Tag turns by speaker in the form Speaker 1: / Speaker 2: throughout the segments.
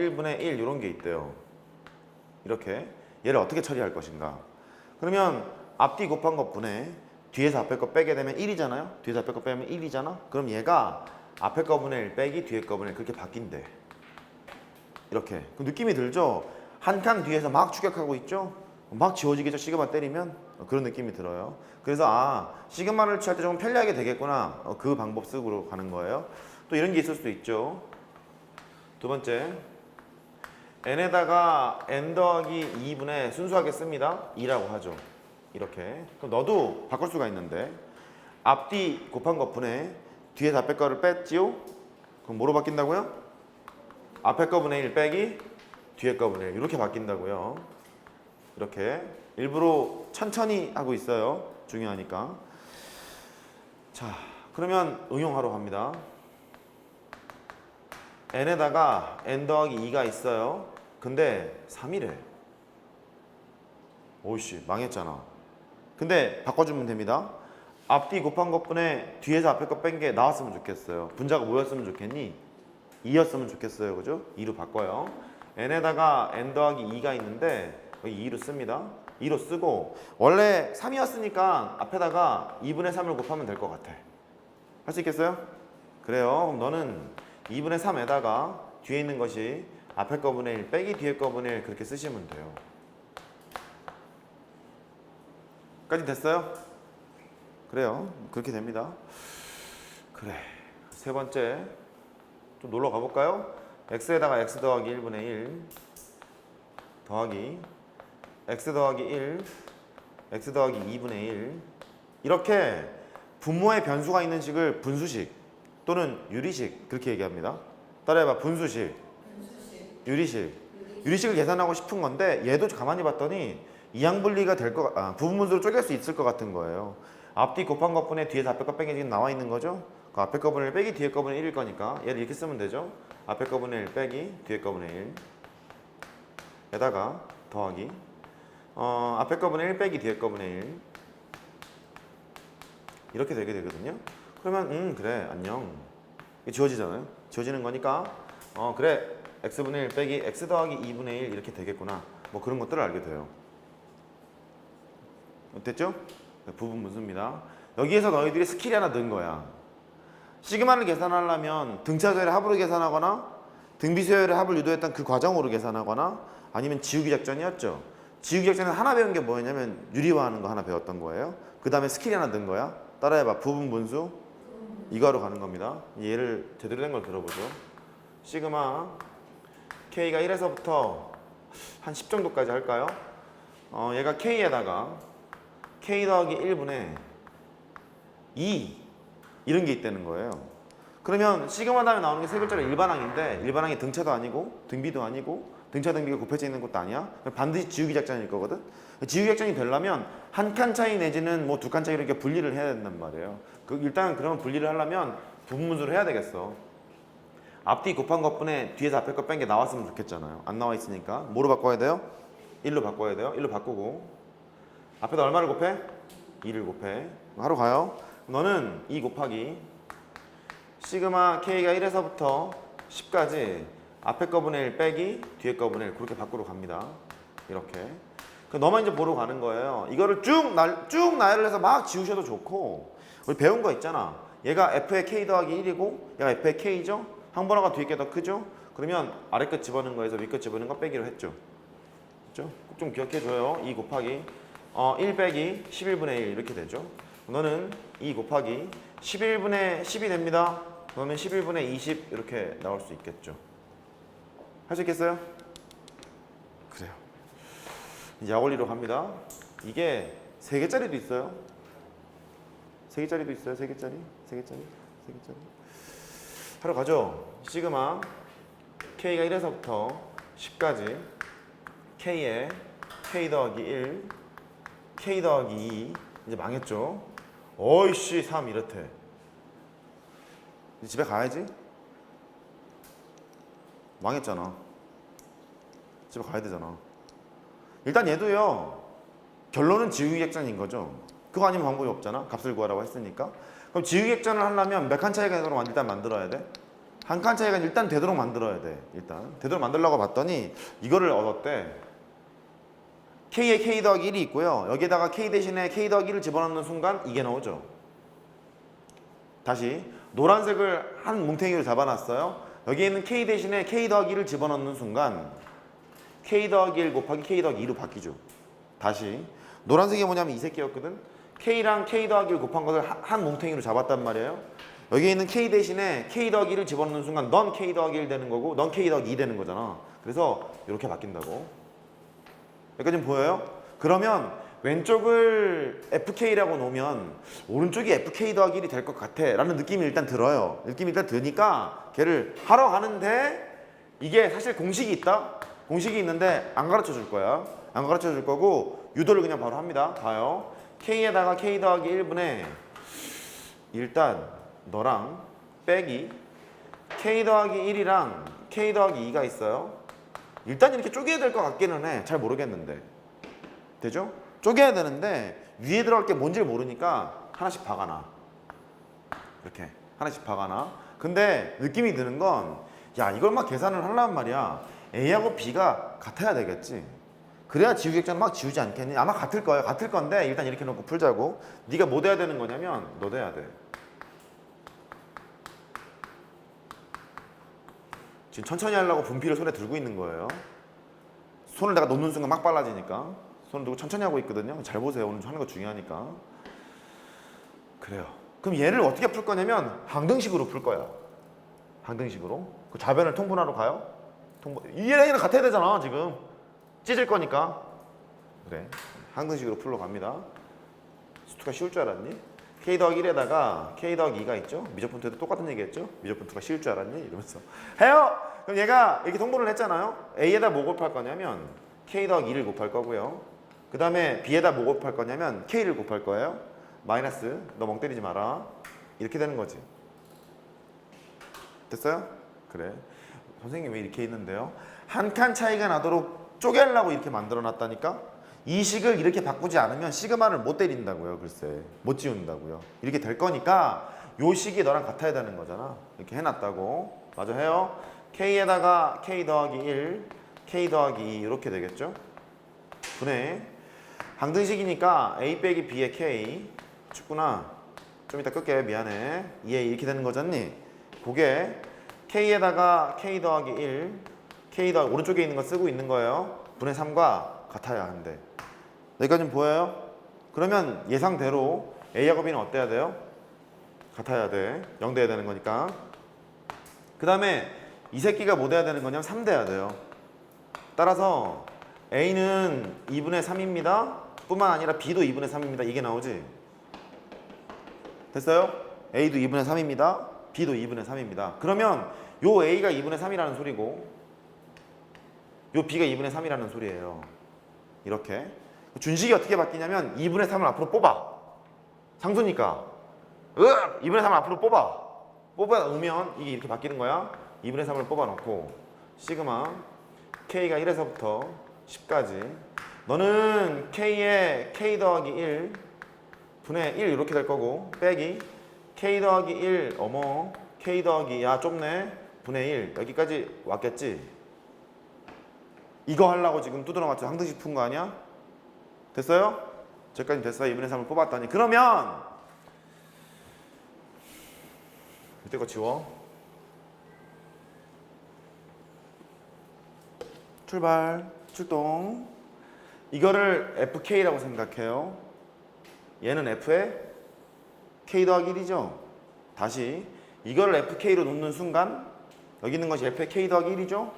Speaker 1: 1분의 1 이런 게 있대요. 이렇게 얘를 어떻게 처리할 것인가? 그러면 앞뒤 곱한 것분에 뒤에서 앞에 거 빼게 되면 1이잖아요. 뒤에서 앞에 거 빼면 1이잖아. 그럼 얘가 앞에 거 분의 1 빼기 뒤에 거 분의 1 그렇게 바뀐대. 이렇게 그 느낌이 들죠? 한 칸 뒤에서 막 추격하고 있죠? 막 지워지겠죠? 시그마 때리면 어, 그런 느낌이 들어요. 그래서 아 시그마를 취할 때 조금 편리하게 되겠구나. 어, 그 방법 쓰고 가는 거예요. 또 이런 게 있을 수도 있죠. 두 번째 n에다가 n 더하기 2분의 순수하게 씁니다. 2라고 하죠. 이렇게. 그럼 너도 바꿀 수가 있는데 앞뒤 곱한 것분에 뒤에서 앞에 거를 뺐지요? 그럼 뭐로 바뀐다고요? 앞에 거 분의 1 빼기 뒤에 거 분의 1 이렇게 바뀐다고요. 이렇게 일부러 천천히 하고 있어요. 중요하니까. 자, 그러면 응용하러 갑니다. N에다가 n 더하기 2가 있어요. 근데 3이래. 오이씨 망했잖아. 근데 바꿔주면 됩니다. 앞뒤 곱한 것분에 뒤에서 앞에 거 뺀 게 나왔으면 좋겠어요. 분자가 뭐였으면 좋겠니? 2였으면 좋겠어요. 그죠? 2로 바꿔요. n에다가 n 더하기 2가 있는데 여기 2로 씁니다. 2로 쓰고 원래 3이었으니까 앞에다가 2분의 3을 곱하면 될 것 같아. 할 수 있겠어요? 그래요. 그럼 너는 2분의 3에다가 뒤에 있는 것이 앞에 거분의 1 빼기 뒤에 거분의 1 그렇게 쓰시면 돼요. 까지 됐어요? 그래요. 그렇게 됩니다. 그래. 세 번째 좀 놀러 가볼까요? x에다가 x 더하기 1분의 1 더하기 x 더하기 1 x 더하기 2분의 1 이렇게 분모의 변수가 있는 식을 분수식 또는 유리식 그렇게 얘기합니다. 따라해봐 분수식, 유리식, 유리식을 계산하고 싶은 건데 얘도 가만히 봤더니 이항분리가 될 것, 아, 부분분수로 쪼갤 수 있을 것 같은 거예요. 앞뒤 곱한 것분에 뒤에서 앞에 거 빼기 지금 나와 있는 거죠? 그 앞에 거분의 1 빼기 뒤에 거분의 1일 거니까 얘를 이렇게 쓰면 되죠? 앞에 거분의 1 빼기 뒤에 거분의 1 에다가 더하기 어, 앞에 거분의 1 빼기 뒤에 거분의 1 이렇게 되게 되거든요. 그러면 음 그래 안녕 이게 지워지잖아요. 지워지는 거니까 어 그래 x분의 1 빼기 x 더하기 2분의 1 이렇게 되겠구나. 뭐 그런 것들을 알게 돼요. 됐죠? 네, 부분 분수입니다. 여기에서 너희들이 스킬이 하나 는 거야. 시그마를 계산하려면 등차수열의 합으로 계산하거나 등비수열의 합을 유도했던 그 과정으로 계산하거나 아니면 지우기 작전이었죠. 지우기 작전은 하나 배운 게 뭐였냐면 유리화하는 거 하나 배웠던 거예요. 그 다음에 스킬이 하나 는 거야. 따라해봐. 부분 분수 이거로 가는 겁니다. 얘를 제대로 된 걸 들어보죠. 시그마 K가 1에서부터 한 10 정도까지 할까요? 어, 얘가 K에다가 K 더하기 1분의 2 이런 게 있다는 거예요. 그러면 시그마 다음에 나오는 게 세 글자로 일반항인데 일반항이 등차도 아니고 등비도 아니고 등차 등비가 곱해져 있는 것도 아니야. 반드시 지우기 작전일 거거든. 지우기 작전이 되려면 한 칸 차이 내지는 뭐 두 칸 차이 이렇게 분리를 해야 된단 말이에요. 그 일단 그러면 분리를 하려면 부분분수를 해야 되겠어. 앞뒤 곱한 것분에 뒤에서 앞에 거 뺀 게 나왔으면 좋겠잖아요. 안 나와 있으니까 뭐로 바꿔야 돼요? 1로 바꿔야 돼요. 1로 바꾸고 앞에다 얼마를 곱해? 2를 곱해. 하러 가요. 너는 2 곱하기 시그마 K가 1에서부터 10까지 앞에 거분의 1 빼기 뒤에 거분의 1 그렇게 밖으로 갑니다. 이렇게. 그 너만 이제 보러 가는 거예요. 이거를 쭉, 날, 쭉 나열을 해서 막 지우셔도 좋고 우리 배운 거 있잖아. 얘가 F의 K 더하기 1이고 얘가 F의 K죠? 한 번호가 뒤에 게 더 크죠? 그러면 아래 끝 집어넣은 거에서 위 끝 집어넣은 거 빼기로 했죠. 그죠? 꼭 좀 기억해 줘요. 2 곱하기 어, 1 빼기 11분의 1 이렇게 되죠. 너는 2 곱하기 11분의 10이 됩니다. 그러면 11분의 20 이렇게 나올 수 있겠죠. 할 수 있겠어요? 약올리로 갑니다. 이게 세 개짜리도 있어요. 세 개짜리도 있어요. 세 개짜리, 세 개짜리, 세 개짜리. 하러 가죠. 시그마 K가 1에서부터 10까지 K에 K 더하기 1, K 더하기 2 이제 망했죠. 어이씨 3 이렇대. 집에 가야지. 망했잖아. 집에 가야 되잖아. 일단 얘도요. 결론은 지우기 객전인 거죠. 그거 아니면 방법이 없잖아. 값을 구하라고 했으니까. 그럼 지우기 객전을 하려면 몇 칸 차이가 나도록 일단 만들어야 돼? 한 칸 차이가 일단 되도록 만들어야 돼. 일단 되도록 만들려고 봤더니 이거를 얻었대. k에 k 더하기 1이 있고요. 여기에다가 k 대신에 k 더하기 1을 집어넣는 순간 이게 나오죠. 다시 노란색을 한 뭉탱이로 잡아놨어요. 여기에 있는 k 대신에 k 더하기 1을 집어넣는 순간 k 더하기 1 곱하기 k 더하기 2로 바뀌죠. 다시 노란색이 뭐냐면 이 새끼였거든. k랑 k 더하기 1 곱한 것을 한- 한 뭉탱이로 잡았단 말이에요. 여기에 있는 k 대신에 k 더하기 1을 집어넣는 순간 넌 k 더하기 1 되는 거고 넌 k 더하기 2 되는 거잖아. 그래서 이렇게 바뀐다고. 여기까지 보여요? 그러면 왼쪽을 FK라고 놓으면 오른쪽이 FK 더하기 1이 될 것 같아 라는 느낌이 일단 들어요 느낌이 일단 드니까 걔를 하러 가는데 이게 사실 공식이 있다? 공식이 있는데 안 가르쳐 줄 거야 안 가르쳐 줄 거고 유도를 그냥 바로 합니다 봐요 K에다가 K 더하기 1분의 일단 너랑 빼기 K 더하기 1이랑 K 더하기 2가 있어요 일단 이렇게 쪼개야 될 것 같기는 해. 잘 모르겠는데. 되죠? 쪼개야 되는데 위에 들어갈 게 뭔지 모르니까 하나씩 박아놔. 이렇게 하나씩 박아놔. 근데 느낌이 드는 건 야, 이걸 막 계산을 하려면 말이야. A하고 B가 같아야 되겠지. 그래야 지우개장을 막 지우지 않겠니? 아마 같을 거야. 같을 건데 일단 이렇게 놓고 풀자고. 네가 뭐 돼야 되는 거냐면 너 돼야 돼. 지금 천천히 하려고 분필을 손에 들고 있는 거예요. 손을 내가 놓는 순간 막 빨라지니까 손을 들고 천천히 하고 있거든요. 잘 보세요. 오늘 하는 거 중요하니까. 그래요. 그럼 얘를 어떻게 풀 거냐면 항등식으로 풀 거야. 항등식으로. 그 좌변을 통분하러 가요. 얘랑 얘랑 같아야 되잖아 지금. 찢을 거니까. 그래. 항등식으로 풀러 갑니다. 수투가 쉬울 줄 알았니? K 더하기 1에다가 K 더하기 2가 있죠? 미적분투에도 똑같은 얘기 했죠? 미적분투가 쉬울 줄 알았니? 이러면서 해요! 그럼 얘가 이렇게 통분을 했잖아요? A에다 뭐 곱할 거냐면 K 더하기 2를 곱할 거고요 그 다음에 B에다 뭐 곱할 거냐면 K를 곱할 거예요 마이너스 너 멍 때리지 마라 이렇게 되는 거지 됐어요? 그래 선생님 왜 이렇게 있는데요? 한 칸 차이가 나도록 쪼개려고 이렇게 만들어 놨다니까? 이 식을 이렇게 바꾸지 않으면 시그마를 못 때린다고요 글쎄. 못 지운다고요. 이렇게 될 거니까 요 식이 너랑 같아야 되는 거잖아. 이렇게 해놨다고. 맞아 해요? K에다가 K 더하기 1 K 더하기 2 이렇게 되겠죠? 분해. 항등식이니까 A 빼기 B의 K. 쉽구나. 좀 이따 끌게. 미안해. 2에 이렇게 되는 거잖니? 그게 K에다가 K 더하기 1 K 더 오른쪽에 있는 거 쓰고 있는 거예요 분의 3과 같아야 하는데 여기까지는 보여요? 그러면 예상대로 A하고 B는 어때야 돼요? 같아야 돼. 0 돼야 되는 거니까. 그 다음에 이 새끼가 뭐 돼야 되는 거냐면 3 돼야 돼요. 따라서 A는 2분의 3입니다. 뿐만 아니라 B도 2분의 3입니다. 이게 나오지? 됐어요? A도 2분의 3입니다. B도 2분의 3입니다. 그러면 요 A가 2분의 3이라는 소리고 요 B가 2분의 3이라는 소리예요. 이렇게. 준식이 어떻게 바뀌냐면 2분의 3을 앞으로 뽑아. 상수니까. 으! 2분의 3을 앞으로 뽑아. 뽑아 오면 이게 이렇게 바뀌는 거야. 2분의 3을 뽑아 놓고 시그마 K가 1에서부터 10까지 너는 K에 K 더하기 1 분의 1 이렇게 될 거고 빼기 K 더하기 1 어머 K 더하기 야 좁네 분의 1 여기까지 왔겠지 이거 하려고 지금 두드러 맞춰 항등식 푼 거 아니야? 됐어요? 저까지 됐어요. 2분의 3을 뽑았다니. 그러면 이때 거 지워. 출발. 출동. 이거를 FK라고 생각해요. 얘는 F의 K 더하기 1이죠. 다시 이거를 FK로 놓는 순간 여기 있는 것이 F의 K 더하기 1이죠.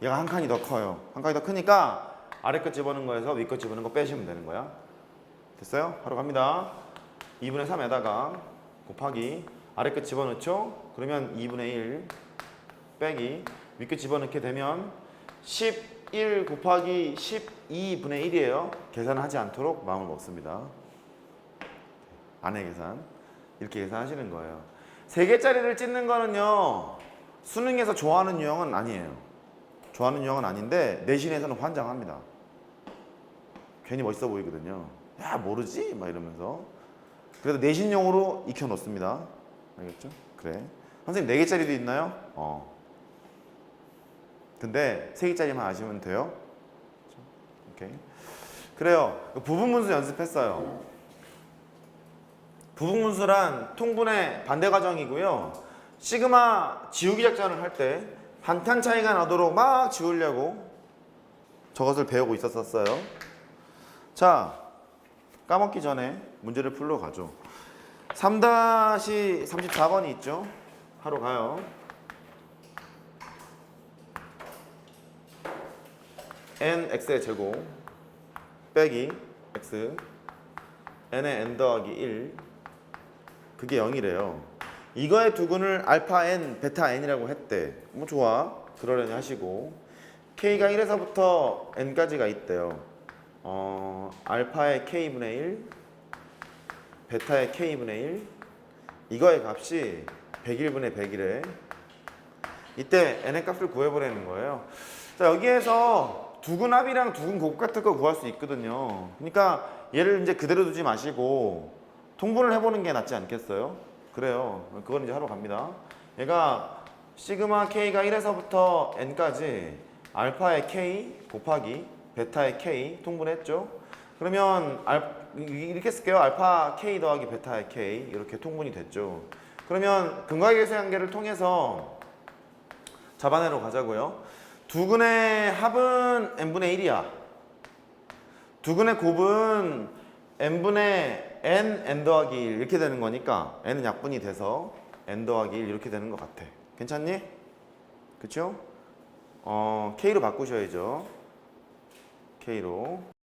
Speaker 1: 얘가 한 칸이 더 커요. 한 칸이 더 크니까 아래 것 집어넣은 거에서 위것 집어넣은 거 빼시면 되는 거야. 됐어요? 바로 갑니다. 2분의 3에다가 곱하기 아래 것 집어넣죠? 그러면 2분의 1 빼기 위것 집어넣게 되면 11 곱하기 12분의 1이에요. 계산하지 않도록 마음을 먹습니다. 안의 계산. 이렇게 계산하시는 거예요. 세 개짜리를 찢는 거는요. 수능에서 좋아하는 유형은 아니에요. 좋아하는 유형은 아닌데 내신에서는 환장합니다. 괜히 멋있어 보이거든요. 야 모르지? 막 이러면서 그래도 내신용으로 익혀 놓습니다. 알겠죠? 그래. 선생님 4개짜리도 있나요? 어. 근데 3개짜리만 아시면 돼요. 오케이. 그래요. 부분 분수 연습했어요. 부분분수란 통분의 반대 과정이고요. 시그마 지우기 작전을 할 때 반탄 차이가 나도록 막 지우려고 저것을 배우고 있었었어요. 자, 까먹기 전에 문제를 풀러 가죠. 3-34번이 있죠. 하러 가요. n x의 제곱 빼기 x n의 n 더하기 1 그게 0이래요. 이거의 두근을 알파 n, 베타 n이라고 했대. 뭐 좋아. 그러려니 하시고 k가 1에서부터 n까지가 있대요. 어, 알파의 k분의 1, 베타의 k분의 1 이거의 값이 101분의 100이래. 이때 n의 값을 구해보라는 거예요. 자 여기에서 두근합이랑 두근곱 같은 거 구할 수 있거든요. 그러니까 얘를 이제 그대로 두지 마시고 통분을 해보는 게 낫지 않겠어요? 그래요. 그건 이제 하러 갑니다. 얘가 시그마 k가 1에서부터 n까지 알파의 k 곱하기 베타의 k 통분했죠. 그러면 알, 이렇게 쓸게요. 알파 k 더하기 베타의 k 이렇게 통분이 됐죠. 그러면 근과계수의 한계를 통해서 잡아내러 가자고요. 두 근의 합은 n분의 1이야. 두 근의 곱은 n분의 n, n 더하기 1 이렇게 되는 거니까 n은 약분이 돼서 n 더하기 1 이렇게 되는 것 같아. 괜찮니? 그쵸? 어, k로 바꾸셔야죠. k로.